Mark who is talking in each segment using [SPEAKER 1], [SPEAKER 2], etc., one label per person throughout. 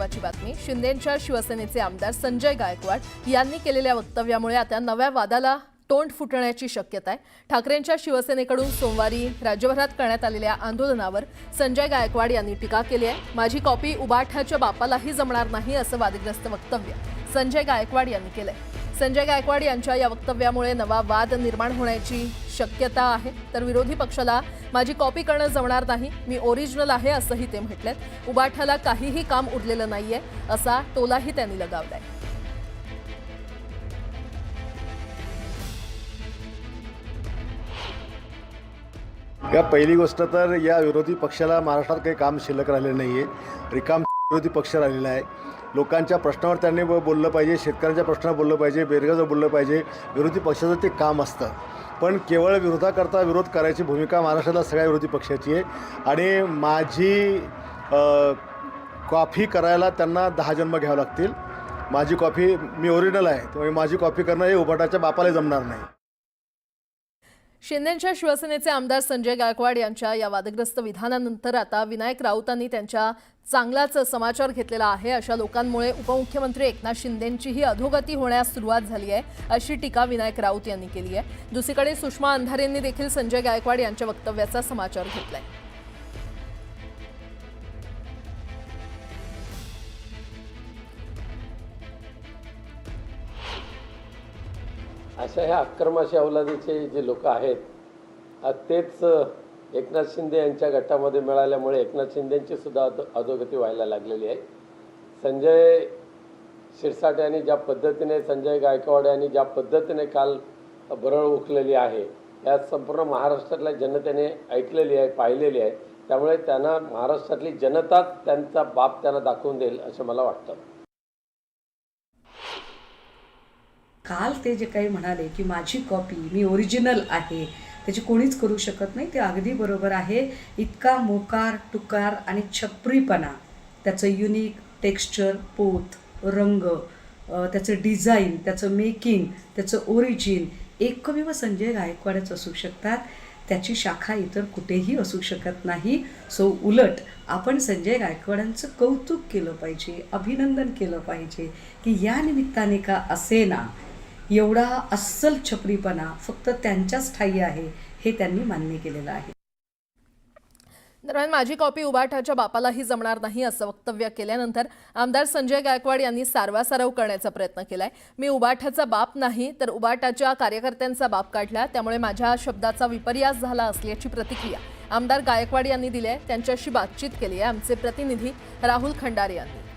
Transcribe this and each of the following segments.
[SPEAKER 1] महत्वाची बातमी. शिंदेच्या शिवसेनेचे आमदार संजय गायकवाड यांनी केलेल्या वक्तव्यामुळे आता नव्या वादाला तोंड फुटण्याची शक्यता आहे. ठाकरेंच्या शिवसेनेकडून सोमवारी राज्यभरात करण्यात आलेल्या आंदोलनावर संजय गायकवाड यांनी टीका केली आहे. माझी कॉपी उबाठाच्या बापालाही जमणार नाही असं वादग्रस्त वक्तव्य संजय गायकवाड यांनी केलंय. संजय गायकवाड यांच्या या वक्तव्यामुळे नवा वाद निर्माण होण्याची शक्यता आहे. तर विरोधी पक्षाला माझी कॉपी करणं जमणार नाही मी ओरिजिनल आहे असंही ते म्हटलेत. उबाठाला काहीही काम उरलेलं नाहीये असा टोलाही त्यांनी लगावलाय.
[SPEAKER 2] या पहिली गोष्ट तर या विरोधी पक्षाला महाराष्ट्रात काही काम शिल्लक राहिलेलं नाही आहे रिकाम विरोधी पक्ष राहिलेला आहे. लोकांच्या प्रश्नावर त्यांनी ब- बोललं पाहिजे शेतकऱ्यांच्या प्रश्नावर बोललं पाहिजे बेरोजगार बोललं पाहिजे. विरोधी पक्षाचं ते काम असतं. पण केवळ विरोधाकरता विरोध करायची भूमिका महाराष्ट्राला सगळ्या विरोधी पक्षाची आहे. आणि माझी कॉफी करायला त्यांना दहा जन्म घ्यावं लागतील. माझी कॉफी मी ओरिजिनल आहे. त्यामुळे माझी कॉफी करणं हे उभाटाच्या बापाला जमणार नाही.
[SPEAKER 1] शिंदेच्या शिवसेनेचे आमदार संजय गायकवाड यांच्या या वादग्रस्त विधानानंतर आता विनायक राऊतांनी त्यांच्या चांगलाच समाचार घेतलेला आहे. अशा लोकांमुळे उपमुख्यमंत्री एकनाथ शिंदेंचीही अधोगती होण्यास सुरुवात झाली आहे अशी टीका विनायक राऊत यांनी केली आहे. दुसरीकडे सुषमा अंधारेंनी देखील संजय गायकवाड यांच्या वक्तव्याचा समाचार घेतला आहे
[SPEAKER 3] अशा ह्या अक्रमाशी अवलादीचे जे लोक आहेत तेच एकनाथ शिंदे यांच्या गटामध्ये मिळाल्यामुळे एकनाथ शिंदेंची सुद्धा अधो अधोगती व्हायला लागलेली आहे. संजय शिरसाट यांनी ज्या पद्धतीने संजय गायकवाड यांनी ज्या पद्धतीने काल बरळ उखलेली आहे या संपूर्ण महाराष्ट्रातल्या जनतेने ऐकलेली आहे पाहिलेली आहे. त्यामुळे त्यांना महाराष्ट्रातली जनताच त्यांचा बाप त्यांना दाखवून देईल असं मला वाटतं.
[SPEAKER 4] काल ते जे काही म्हणाले की माझी कॉपी मी ओरिजिनल आहे त्याची कोणीच करू शकत नाही ते अगदी बरोबर आहे. इतका मोकार टुकार आणि छपरीपणा त्याचं युनिक टेक्स्चर पोत रंग त्याचं डिझाईन त्याचं मेकिंग त्याचं ओरिजिन एकमेव संजय गायकवाडच असू शकतात. त्याची शाखा इतर कुठेही असू शकत नाही. सो उलट आपण संजय गायकवाडांचं कौतुक केलं पाहिजे अभिनंदन केलं पाहिजे की या निमित्ताने का असेना एवढा अस्सल छपरीपणा फक्त त्यांच्याच ठायी आहे हे त्यांनी मान्य केलेलं आहे.
[SPEAKER 1] दरम्यान माझी कॉपी उबाठाच्या बापालाही जमणार नाही असं वक्तव्य केल्यानंतर आमदार संजय गायकवाड यांनी सारवासारव करण्याचा प्रयत्न केलाय. मी उबाठाचा बाप नाही तर उबाठाच्या कार्यकर्त्यांचा बाप काढला त्यामुळे माझ्या शब्दाचा विपर्यास झाला असल्याची प्रतिक्रिया आमदार गायकवाड यांनी दिली आहे त्यांच्याशी बातचीत केली आहे आमचे प्रतिनिधी राहुल खंडारे यांनी.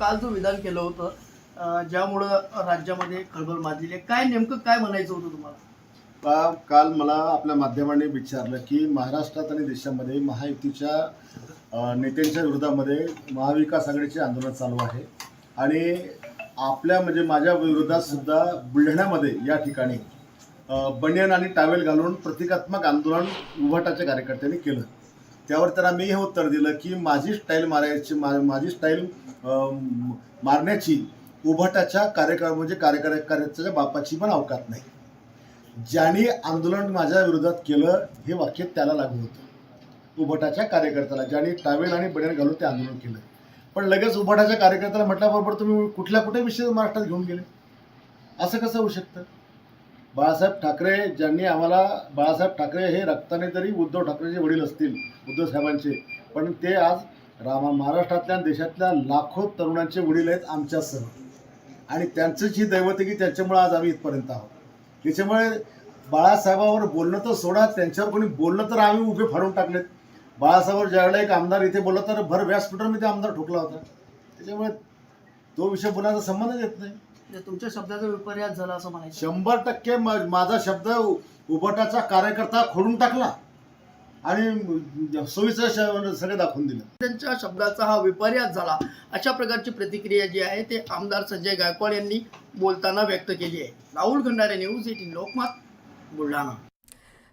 [SPEAKER 5] काल जो विधान केलं होतं ज्यामुळं राज्यामध्ये खळबळ माजलेली आहे. काय नेमकं काय म्हणायचं होतं तुम्हाला?
[SPEAKER 2] का काल मला आपल्या माध्यमांनी विचारलं की महाराष्ट्रात आणि देशामध्ये महायुतीच्या नेत्यांच्या विरोधामध्ये महाविकास आघाडीचे आंदोलन चालू आहे. आणि आपल्या म्हणजे माझ्या विरोधात सुद्धा बुलढाण्यामध्ये या ठिकाणी बनियन आणि टावेल घालून प्रतिकात्मक आंदोलन उभाटाच्या कार्यकर्त्यांनी केलं. त्यावर त्यांना मी हे उत्तर दिलं की माझी स्टाईल मारायची मा माझी स्टाईल मारण्याची उभाटाच्या कार्यक्रम म्हणजे कार्यकार्याच्या बापाची पण अवकात नाही. ज्यांनी आंदोलन माझ्या विरोधात केलं हे वाक्य त्याला लागू होतं. उभटाच्या कार्यकर्त्याला ज्यांनी टावेल आणि बड्यान घालून ते आंदोलन केलं. पण लगेच उभटाच्या कार्यकर्त्याला म्हटल्याबरोबर तुम्ही कुठल्या कुठे विषय महाराष्ट्रात घेऊन गेले? असं कसं होऊ शकतं? बाळासाहेब ठाकरे ज्यांनी आम्हाला बाळासाहेब ठाकरे हे रक्ताने तरी उद्धव ठाकरेचे वडील असतील उद्धव साहेबांचे. पण ते आज रामा महाराष्ट्रातल्या देशातल्या लाखो तरुणांचे वडील आहेत आमच्यासह. आणि त्यांचंच ही दैवत आहे की त्याच्यामुळे आज आम्ही इथपर्यंत आहोत. त्याच्यामुळे बाळासाहेबावर बोलणं तर सोडा त्यांच्यावर कोणी बोललं तर आम्ही उभे फाडून टाकलेत. बाळासाहेबावर ज्यावेळेला एक आमदार इथे बोलला तर भर व्यासपीठामध्ये आमदार ठोकला होता. त्याच्यामुळे तो विषय बोलायचा संबंधच येत नाही.
[SPEAKER 5] म्हणजे तुमच्या शब्दाचा विपर्यास झाला असं म्हणायचं.
[SPEAKER 2] शंभर टक्के मा- माझा शब्द उभटाचा कार्यकर्ता खोडून टाकला. आणि सोयीचं श- सगळं दाखवून दिलं.
[SPEAKER 5] त्यांच्या शब्दाचा हा विपर्यास झाला. अशा प्रकारची प्रतिक्रिया जी आहे ते आमदार संजय गायकवाड यांनी बोलताना व्यक्त केली आहे. Rahul Khandare news eighteen Lokmat Buldhana.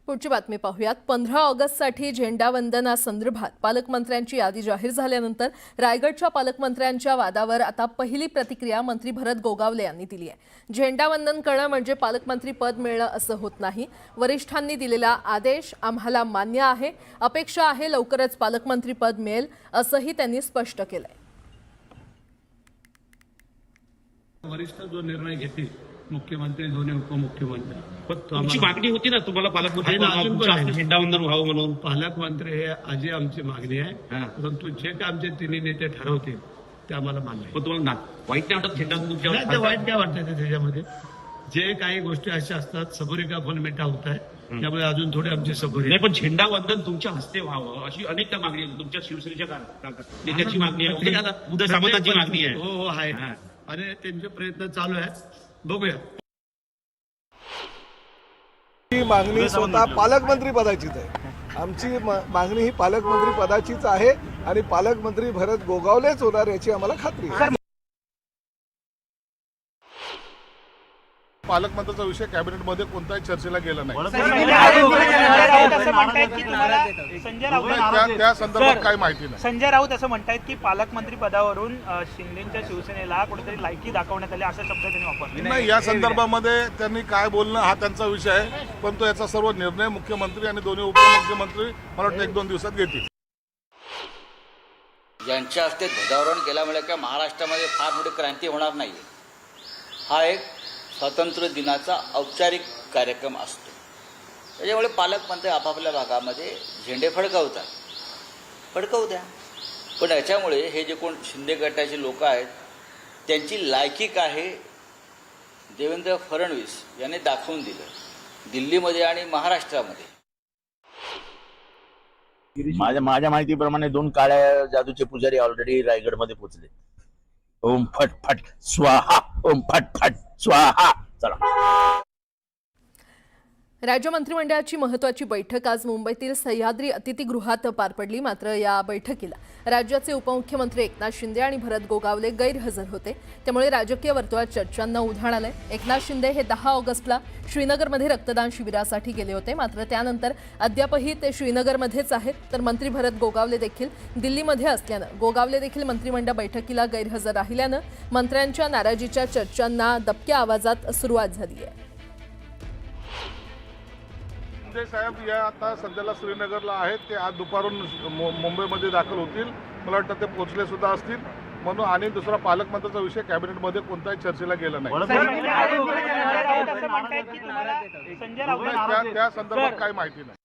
[SPEAKER 1] पुढची बातमी पाहूयात. पंधरा ऑगस्टसाठी झेंडावंदना संदर्भात पालकमंत्र्यांची यादी जाहीर झाल्यानंतर रायगडच्या पालकमंत्र्यांच्या वादावर आता पहिली प्रतिक्रिया मंत्री भरत गोगावले यांनी दिली आहे. झेंडावंदन करणं म्हणजे पालकमंत्री पद मिळणं असं होत नाही. वरिष्ठांनी दिलेला आदेश आम्हाला मान्य आहे अपेक्षा आहे लवकरच पालकमंत्री पद मिळेल असंही त्यांनी स्पष्ट केलंय.
[SPEAKER 6] वरिष्ठ जो निर्णय घेतील मुख्यमंत्री दोन्ही उपमुख्यमंत्री. पण
[SPEAKER 7] तुमची मागणी होती ना तुम्हाला पालकमंत्री. झेंडावंदन व्हावं म्हणून.
[SPEAKER 6] पालकमंत्री हे आजी आमची मागणी आहे. परंतु जे काय आमचे तिन्ही नेते ठरवतील ते आम्हाला मान्य.
[SPEAKER 7] पण तुम्हाला ना वाईट नाही वाटत झेंडावंदन
[SPEAKER 6] वाईट काय वाटतं त्याच्यामध्ये? जे काही गोष्टी अशा असतात सबुरी का फल मिठा होत आहे त्यामुळे अजून थोडी आमची सबुरी
[SPEAKER 7] नाही पण झेंडावंदन तुमच्या हस्ते व्हावं अशी अनेकदा मागणी आहे तुमच्या शिवसेनेच्या नेत्याची मागणी आहे. उदय सामंतांची मागणी आहे.
[SPEAKER 6] हो हो आहे. आणि त्यांचे प्रयत्न चालू आहेत. बघूया.
[SPEAKER 8] ही मागणी स्वतः पालकमंत्री पदाचीच आहे. आमची मागणी ही पालकमंत्री पदाचीच आहे आणि पालकमंत्री भरत गोगावलेच होणार याची आम्हाला खात्री आहे.
[SPEAKER 9] पालकमंत्र्याचा विषय कॅबिनेटमध्ये कोणताही चर्चेला गेला नाही. त्या संदर्भात माहिती नाही.
[SPEAKER 10] संजय राऊत असं म्हणतायत की पालकमंत्री पदावरून शिंदेच्या शिवसेनेला कुठेतरी लायकी दाखवण्यात आली असा शब्द त्यांनी वापरला
[SPEAKER 9] नाही या संदर्भामध्ये त्यांनी काय बोलणं हा त्यांचा विषय आहे. पण तो याचा सर्व निर्णय मुख्यमंत्री आणि दोन्ही उपमुख्यमंत्री मला वाटतं एक दोन दिवसात घेतील.
[SPEAKER 11] यांच्या हस्ते ध्वजारोहण केल्यामुळे काय महाराष्ट्रामध्ये फार मोठी क्रांती होणार नाही हा एक स्वातंत्र्य दिनाचा औपचारिक कार्यक्रम असतो. त्याच्यामुळे पालकमंत्री आपापल्या भागामध्ये झेंडे फडकवतात. फडकवू द्या पण याच्यामुळे हे जे कोण शिंदे गटाचे लोक आहेत त्यांची लायकी काय देवेंद्र फडणवीस यांनी दाखवून दिलं. दिल्लीमध्ये आणि महाराष्ट्रामध्ये.
[SPEAKER 12] माझ्या माझ्या माहितीप्रमाणे दोन काळ्या जादूचे पुजारी ऑलरेडी रायगडमध्ये पोहोचले. ओम फट फट स्वाहा ओम फट फट. स्वाहा चला
[SPEAKER 1] राज्य मंत्रिमंडळाची महत्वाची बैठक आज मुंबईतील सह्याद्री अतिथीगृहात पार पडली. मात्र या बैठकीला राज्याचे उपमुख्यमंत्री एकनाथ शिंदे आणि भरत गोगावले गैरहजर होते. त्यामुळे राजकीय वर्तुळात चर्चांना उधाण आलंय. एकनाथ शिंदे हे दहा ऑगस्टला श्रीनगरमध्ये रक्तदान शिबिरासाठी गेले होते. मात्र त्यानंतर अद्यापही ते श्रीनगरमध्येच आहेत. तर मंत्री भरत गोगावले देखील दिल्लीमध्ये असल्यानं गोगावले देखील मंत्रिमंडळ बैठकीला गैरहजर राहिल्यानं मंत्र्यांच्या नाराजीच्या चर्चांना दबक्या आवाजात सुरुवात झाली आहे.
[SPEAKER 9] शिंदे साहेब या आता सध्याला श्रीनगरला आहेत ते आज दुपारून मु- मुंबईमध्ये दाखल होतील. मला वाटतं ते पोहोचले सुद्धा असतील. म्हणून आणि दुसरा पालकमंत्र्याचा विषय कॅबिनेटमध्ये कोणताही चर्चेला गेला नाही.
[SPEAKER 10] संजय राऊत असं म्हणतायत की तुम्हाला संजय राऊत
[SPEAKER 9] त्या त्या संदर्भात काही माहिती नाही.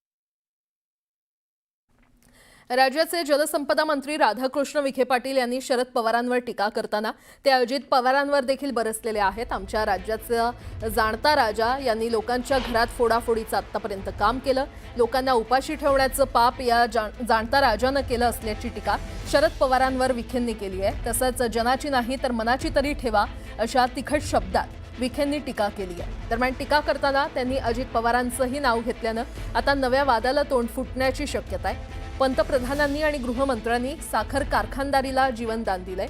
[SPEAKER 1] राज्याचे जलसंपदा मंत्री राधाकृष्ण विखे पाटील यांनी शरद पवारांवर टीका करताना ते अजित पवारांवर देखील बरसलेले आहेत. आमच्या राज्याचं जाणता राजा यांनी लोकांच्या घरात फोडाफोडीचं आत्तापर्यंत काम केलं. लोकांना उपाशी ठेवण्याचं पाप या जाण- जाणता राजानं केलं असल्याची टीका शरद पवारांवर विखेंनी केली आहे. तसंच जनाची नाही तर मनाची तरी ठेवा अशा तिखट शब्दात विखेंनी टीका केली आहे. दरम्यान टीका करताना त्यांनी अजित पवारांचंही नाव घेतल्यानं आता नव्या वादाला तोंड फुटण्याची शक्यता आहे. पंतप्रधानांनी आणि गृहमंत्र्यांनी साखर कारखानदारीला जीवनदान दिलंय.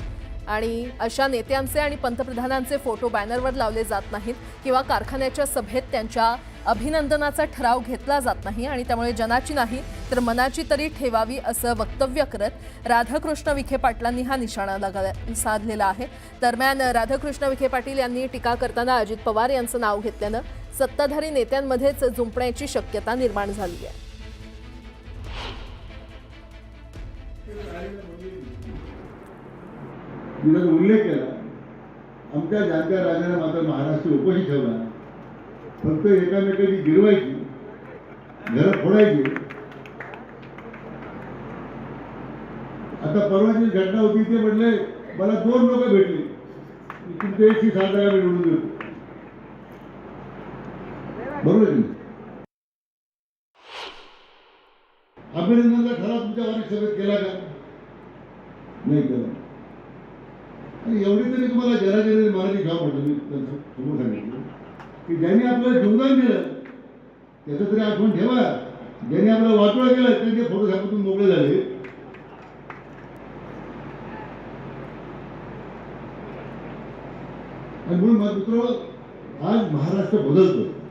[SPEAKER 1] आणि अशा नेत्यांचे आणि पंतप्रधानांचे फोटो बॅनरवर लावले जात नाहीत किंवा कारखान्याच्या सभेत त्यांच्या अभिनंदनाचा ठराव घेतला जात नाही आणि त्यामुळे जनाची नाही तर मनाची तरी ठेवावी असं वक्तव्य करत राधाकृष्ण विखे पाटलांनी हा निशाणा लगा साधलेला आहे. दरम्यान राधाकृष्ण विखे पाटील यांनी टीका करताना अजित पवार यांचं नाव घेतल्यानं सत्ताधारी नेत्यांमध्येच जुंपण्याची शक्यता निर्माण झाली आहे.
[SPEAKER 2] मी जर उल्लेख केला आमच्या जाणत्या राजाने मात्र महाराष्ट्र उपाशी ठेवला. फक्त एकामेकाची गिरवायची घरं फोडायची. आता परवाची घटना होती ते म्हटले मला दोन लोक भेटले. तुमच्या एकशे सात जागा मिळवून देतो. बरोबर आहे की नाही? अभिनंदनचा खरा तुमच्या वारीक सभेत केला का? नाही केला. आणि एवढी तरी तुम्हाला जराजरी मराठी घ्यावं म्हणतो मी त्यांचं समोर सांगितलं. की ज्यांनी आपलं योगदान दिलं त्याचं तरी आठवण ठेवा. ज्यांनी आपलं वाटोळ केलं त्यांचे फोटो सापडून मोकळे झाले. आणि म्हणून मग मित्र आज महाराष्ट्र बदलतो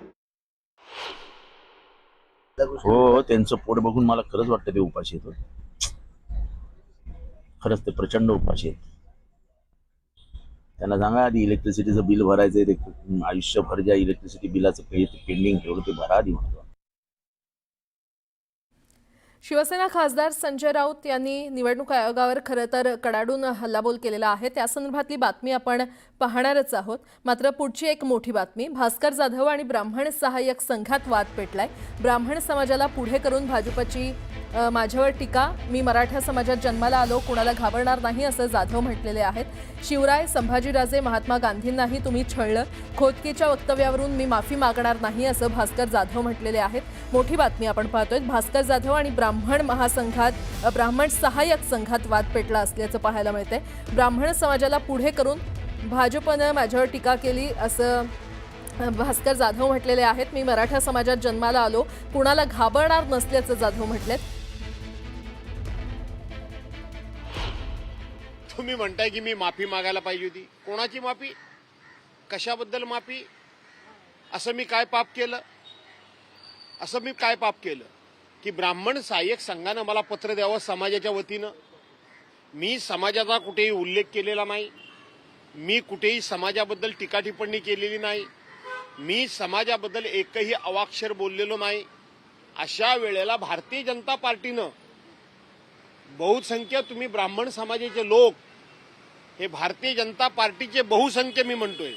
[SPEAKER 12] हो, हो त्यांचं पोट बघून मला खरंच वाटतं ते उपाशी येतो खरंच ते प्रचंड उपाशी आहेत. त्यांना सांगा आधी इलेक्ट्रिसिटीचं बिल भरायचं ते आयुष्यभर ज्या इलेक्ट्रिसिटी बिलाचं पेंडिंग ठेवलं ते भरा आधी म्हणतो.
[SPEAKER 1] शिवसेना खासदार संजय राऊत यांनी निवडणूक आयोगावर खरं तर कडाडून हल्लाबोल केलेला आहे. त्या संदर्भातली बातमी आपण पाहणारच आहोत. मात्र पुढची एक मोठी बातमी भास्कर जाधव आणि ब्राह्मण सहाय्यक संघात वाद पेटलाय. ब्राह्मण समाजाला पुढे करून भाजपची माझ्यावर टीका मी मराठा समाजात जन्माला आलो कुणाला घाबरणार नाही असं जाधव म्हटलेले आहेत. शिवराय संभाजीराजे महात्मा गांधींनाही तुम्ही छळलं. खोदकीच्या वक्तव्यावरून मी माफी मागणार नाही असं भास्कर जाधव म्हटलेले आहेत. मोठी बातमी आपण पाहतोय. भास्कर जाधव आणि ब्राह्मण महासंघात ब्राह्मण सहाय्यक संघात वाद पेटला असल्याचं पाहायला मिळतंय. ब्राह्मण समाजाला पुढे करून भाजपनं माझ्यावर टीका केली असं भास्कर जाधव म्हटलेले आहेत. मी मराठा समाजात जन्माला आलो. कुणाला घाबरणार नसल्याचं जाधव म्हटलेत.
[SPEAKER 13] तुम्ही म्हणताय की मी माफी मागायला पाहिजे होती. कोणाची माफी? कशाबद्दल माफी? असं मी काय पाप केलं? असं मी काय पाप केलं? की ब्राह्मण सहाय्यक संघानं मला पत्र द्यावं समाजाच्या वतीनं? मी समाजाचा कुठेही उल्लेख केलेला नाही. मी कुठेही समाजाबद्दल टीका टिप्पणी केलेली नाही. मी समाजाबद्दल एकही अवाक्षर बोललेलो नाही. अशा वेळेला भारतीय जनता पार्टीनं बहुसंख्य तुम्ही ब्राह्मण समाजाचे लोक हे भारतीय जनता पार्टीचे बहुसंख्य मी म्हणतोय.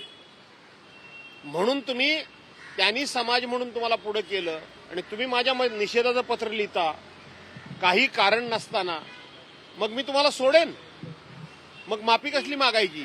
[SPEAKER 13] म्हणून तुम्ही त्यांनी समाज म्हणून तुम्हाला पुढे केलं आणि तुम्ही माझ्या म- निषेधाचं पत्र लिहिता काही कारण नसताना. मग मी तुम्हाला सोडेन. मग माफी कसली मागायची?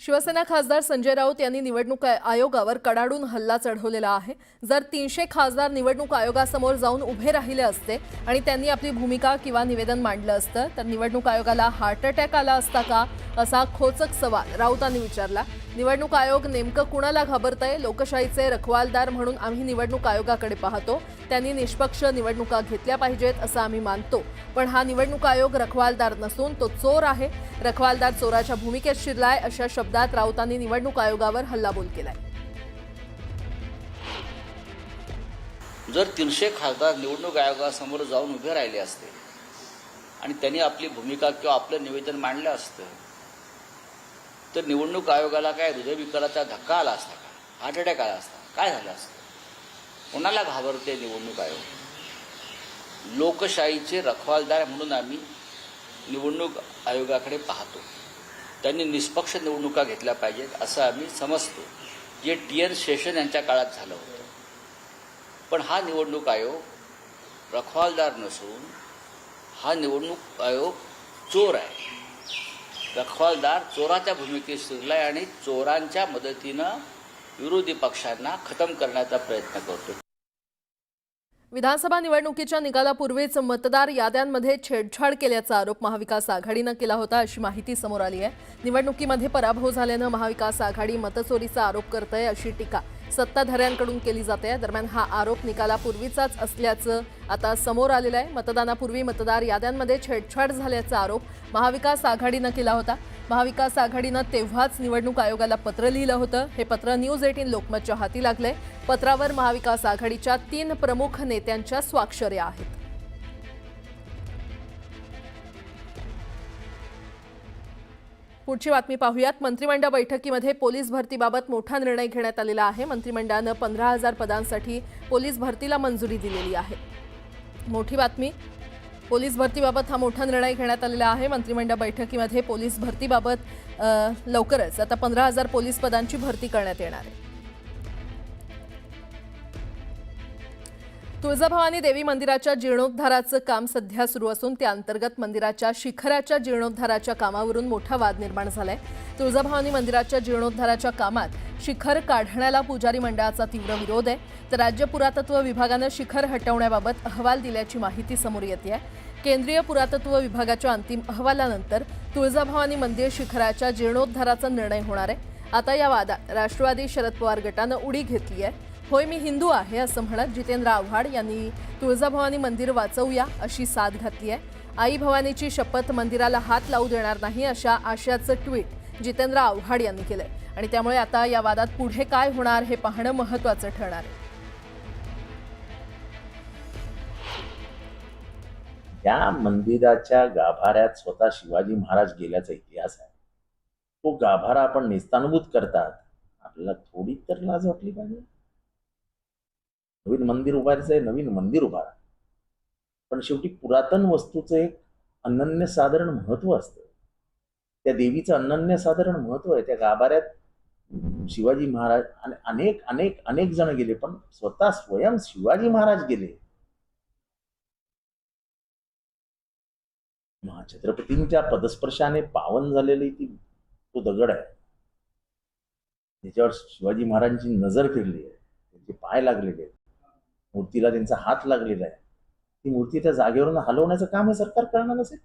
[SPEAKER 1] शिवसेना खासदार संजय राऊत यांनी निवडणूक आयोगावर कडाडून हल्ला चढवलेला आहे. जर तीनशे खासदार निवडणूक आयोगासमोर जाऊन उभे राहिले असते आणि त्यांनी आपली भूमिका किंवा निवेदन मांडलं असतं तर निवडणूक आयोगाला हार्ट अटॅक आला असता का? असा खोचक सवाल राऊतांनी विचारला. निवडणूक आयोग नेमकं कुणाला घाबरतंय? लोकशाहीचे रखवालदार म्हणून आम्ही निवडणूक आयोगाकडे पाहतो. त्यांनी निष्पक्ष निवडणुका घेतल्या पाहिजेत असं आम्ही मानतो. पण हा निवडणूक आयोग रखवालदार नसून तो चोर आहे. रखवालदार चोराच्या भूमिकेत शिरलाय अशा शब्दात राऊतांनी निवडणूक आयोगावर हल्लाबोल केलाय.
[SPEAKER 11] जर तीनशे खासदार निवडणूक आयोगासमोर जाऊन उभे राहिले असते आणि त्यांनी आपली भूमिका किंवा आपलं निवेदन मांडलं असतं तर निवडणूक आयोगाला काय हृदयविकाराचा धक्का आला असता का? हार्ट अटॅक आला असता काय झालं असतं? कोणाला घाबरते निवडणूक आयोग? लोकशाहीचे रखवालदार म्हणून आम्ही निवडणूक आयोगाकडे पाहतो. त्यांनी निष्पक्ष निवडणुका घेतल्या पाहिजेत असं आम्ही समजतो. जे टी एन शेषन यांच्या काळात झालं होतं. पण हा निवडणूक आयोग रखवालदार नसून हा निवडणूक आयोग चोर आहे. दखलदार चोराच्या भूमिकेत शिरलाय आणि चोरांच्या मदतीनं विरोधी पक्षांना खतम करण्याचा प्रयत्न करतो
[SPEAKER 1] विधानसभा निवडणुकीच्या निकालापूर्वीच मतदार याद्यांमध्ये छेडछाड केल्याचा आरोप महाविकास आघाडीनं केला होता अशी माहिती समोर आली आहे. निवडणुकीमध्ये पराभव झाल्यानं महाविकास आघाडी मतचोरीचा आरोप करतंय अशी टीका. सत्ताधाऱ्यांकडून केली जाते. दरम्यान हा आरोप निकालापूर्वीचाच असल्याचं आता समोर आलेलं आहे. मतदानापूर्वी मतदार याद्यांमध्ये छेडछाड झाल्याचा आरोप महाविकास आघाडीनं केला होता. महाविकास आघाडीनं तेव्हाच निवडणूक आयोगाला पत्र लिहिलं होतं. हे पत्र न्यूज एटीन लोकमतच्या हाती लागलंय. पत्रावर महाविकास आघाडीच्या तीन प्रमुख नेत्यांच्या स्वाक्षऱ्या आहेत. पुढची बातमी पाहूयात. मंत्रिमंडळ बैठकीमध्ये पोलीस भरतीबाबत मोठा निर्णय घेण्यात आलेला आहे. मंत्रिमंडळानं पंधरा हजार पदांसाठी पोलीस भरतीला मंजुरी दिलेली आहे. मोठी बातमी पोलीस भरतीबाबत हा मोठा निर्णय घेण्यात आलेला आहे. मंत्रिमंडळ बैठकीमध्ये पोलीस भरतीबाबत लवकरच आता पंधरा हजार पोलीस पदांची भरती करण्यात येणार आहे. तुळजाभवानी देवी मंदिराच्या जीर्णोद्धाराचं काम सध्या सुरू असून त्या अंतर्गत मंदिराच्या शिखराच्या जीर्णोद्धाराच्या कामावरून मोठा वाद निर्माण झालाय. तुळजाभवानी मंदिराच्या जीर्णोद्धाराच्या कामात शिखर काढण्याला पुजारी मंडळाचा तीव्र विरोध आहे. तर राज्य पुरातत्व विभागानं शिखर हटवण्याबाबत अहवाल दिल्याची माहिती समोर येते आहे. केंद्रीय पुरातत्व विभागाच्या अंतिम अहवालानंतर तुळजाभवानी मंदिर शिखराच्या जीर्णोद्धाराचा निर्णय होणार आहे. आता या वादात राष्ट्रवादी शरद पवार गटानं उडी घेतली आहे. होय मी हिंदू आहे असं म्हणत जितेंद्र आव्हाड यांनी तुळजाभवानी मंदिर वाचवूया अशी साथ घातली आहे आई भवानीची शपथ मंदिराला हात लावू देणार नाही अशा आशयाचं ट्विट जितेंद्र आव्हाड यांनी केलंय. आणि त्यामुळे आता या वादात पुढे काय होणार हे पाहणं महत्त्वाचं ठरणार आहे.
[SPEAKER 12] त्या मंदिराच्या गाभाऱ्यात स्वतः शिवाजी महाराज गेल्याचा इतिहास आहे. तो गाभारा आपण निस्तानभूत करतात. आपल्याला थोडी तर लाज वाटली पाहिजे. नवीन मंदिर उभारायचं आहे नवीन मंदिर उभारा. पण शेवटी पुरातन वस्तूचं एक अनन्यसाधारण महत्त्व असतं. त्या देवीचं अनन्यसाधारण महत्त्व आहे. त्या गाभाऱ्यात शिवाजी महाराज आणि अनेक अनेक अनेक जण गेले पण स्वतः स्वयं शिवाजी महाराज गेले. महा- छत्रपतींच्या पदस्पर्शाने पावन झालेली ती तो दगड आहे. त्याच्यावर शिवाजी महाराजांची नजर फिरली आहे. त्यांचे पाय लागलेले आहेत. मूर्तीला त्यांचा हात लागलेला आहे ती मूर्ती त्या जागेवरून हलवण्याचं काम हे सरकार करणार असेल